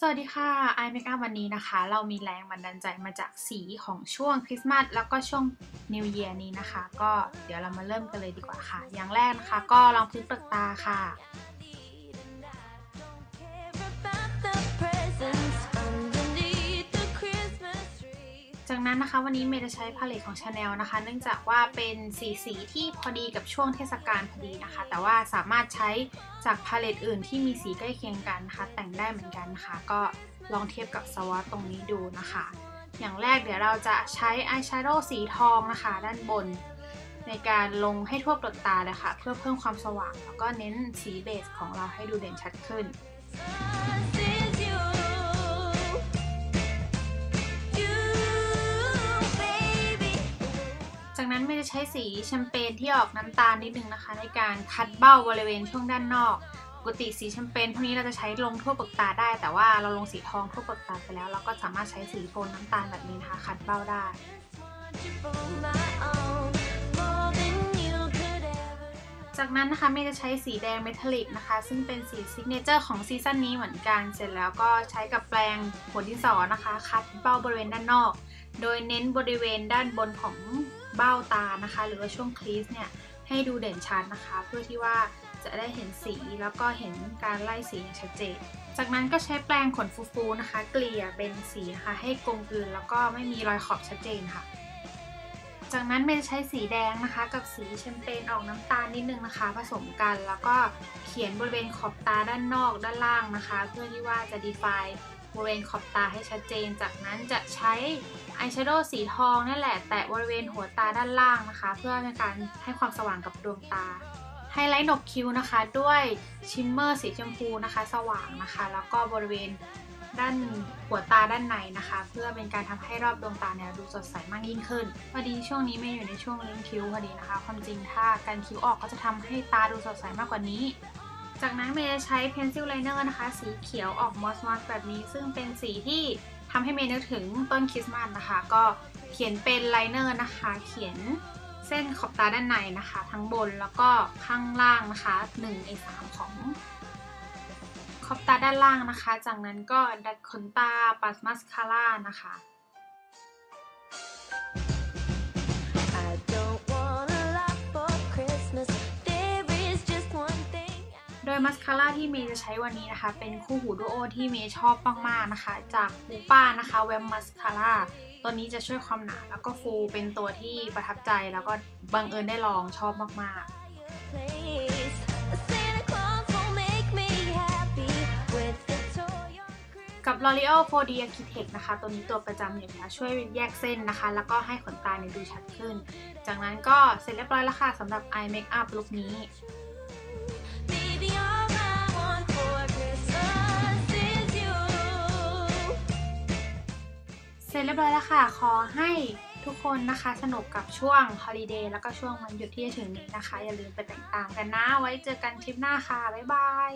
สวัสดีค่ะไอเมคอัพวันนี้นะคะ เรามีแรงบันดาลใจมาจากสีของช่วงคริสต์มาสแล้วก็ช่วงนิวเยียร์นี้นะคะ ก็เดี๋ยวเรามาเริ่มกันเลยดีกว่าค่ะ อย่างแรกนะคะ ก็ลองพื้นเปลือกตาค่ะ จากนั้นนะคะวันนี้เมย์จะใช้พาเลตของ Chanel นะคะ เนื่องจากว่าเป็นสีสีที่พอดีกับช่วงเทศกาลพอดีนะคะ แต่ว่าสามารถใช้จากพาเลตอื่นที่มีสีใกล้เคียงกันนะคะ แต่งได้เหมือนกันนะคะก็ลองเทียบกับสวอตตรงนี้ดูนะคะ อย่างแรกเดี๋ยวเราจะใช้อายแชโดว์สีทองนะคะ ด้านบน ในการลงให้ทั่วเปลือกตาเลยค่ะ เพื่อเพิ่มความสว่าง แล้วก็เน้นสีเบสของเราให้ดูเด่นชัดขึ้น ใช้สีแชมเปญที่ออกน้ำตาลนิดนึงนะคะ ในการคัดเบ้าบริเวณช่วงด้านนอก ปกติสีแชมเปญพวกนี้เราจะใช้ลงทั่วเปลือกตาได้ แต่ว่าเราลงสีทองทั่วเปลือกตาไปแล้ว เราก็สามารถใช้สีโทนน้ำตาลแบบนี้นะคะคัดเบ้าได้จากนั้นนะคะเมย์จะใช้สีแดงเมทัลลิกนะคะ ซึ่งเป็นสีซิกเนเจอร์ของซีซั่นนี้เหมือนกัน เสร็จแล้วก็ใช้กับแปรงหัวดินสอนะคะ คัดเบ้าบริเวณด้านนอก โดยเน้นบริเวณด้านบนของ เบ้าตานะคะ หรือว่าช่วงครีสเนี่ยให้ดูเด่นชัดนะคะ เพื่อที่ว่าจะได้เห็นสีแล้วก็เห็นการไล่สีอย่างชัดเจน จากนั้นก็ใช้แปรงขนฟูๆนะคะ เกลี่ยเป็นสีนะคะให้กลมกลืนแล้วก็ไม่มีรอยขอบชัดเจนค่ะ จากนั้นเมย์ใช้สีแดงนะคะ กับสีแชมเปญออกน้ำตาลนิดนึงนะคะ ผสมกันแล้วก็เขียนบริเวณขอบตาด้านนอกด้านล่างนะคะ เพื่อที่ว่าจะ define บริเวณขอบตาให้ชัดเจน จากนั้นจะใช้อายแชโดว์สีทองนั่นแหละ แตะบริเวณหัวตาด้านล่างนะคะ เพื่อในการให้ความสว่างกับดวงตาไฮไลท์หนกคิ้วนะคะ ด้วยชิมเมอร์สีชมพูนะคะ สว่างนะคะ แล้วก็บริเวณ ด้านหัวตาด้านในนะคะ เพื่อเป็นการทำให้รอบดวงตาเนี่ยดูสดใสมากยิ่งขึ้น พอดีช่วงนี้ไม่อยู่ในช่วงเลี้ยงคิ้วพอดีนะคะ ความจริงถ้าการคิ้วออกก็จะทำให้ตาดูสดใสมากกว่านี้ จากนั้นเมย์จะใช้ pencil liner นะคะ สีเขียวออกมอสมอสแบบนี้ ซึ่งเป็นสีที่ทำให้เมย์นึกถึงต้นคริสต์มาสนะคะ ก็เขียนเป็นไลเนอร์นะคะ เขียนเส้นขอบตาด้านในนะคะ ทั้งบนแล้วก็ข้างล่างนะคะ1ใน3ของ ขอบตาด้านล่างนะคะ จากนั้นก็ดัดขนตาปัดมัสคาร่านะคะ โดยมัสคาร่าที่เมย์จะใช้วันนี้นะคะ เป็นคู่หูดูโอที่เมย์ชอบมากๆนะคะ จากบูป้านะคะแวมมัสคาร่าตัวนี้จะช่วยความหนาแล้วก็ฟูเป็นตัวที่ประทับใจแล้วก็บังเอิญได้ลองชอบมากๆ กับ L'Oreal 4D Architect นะคะ ตัวนี้ตัวประจำอยู่แล้วช่วยแยกเส้นนะคะ แล้วก็ให้ขนตาเนี่ยดูชัดขึ้น จากนั้นก็เสร็จเรียบร้อยแล้วค่ะสำหรับ Eye Makeup ลุคนี้เสร็จเรียบร้อยแล้วค่ะ ขอให้ทุกคนนะคะสนุกกับช่วงฮอลิเดย์แล้วก็ช่วงวันหยุดที่จะถึงนี้นะคะ อย่าลืมไปแต่งตามกันนะ ไว้เจอกันคลิปหน้าค่ะ บ๊ายบาย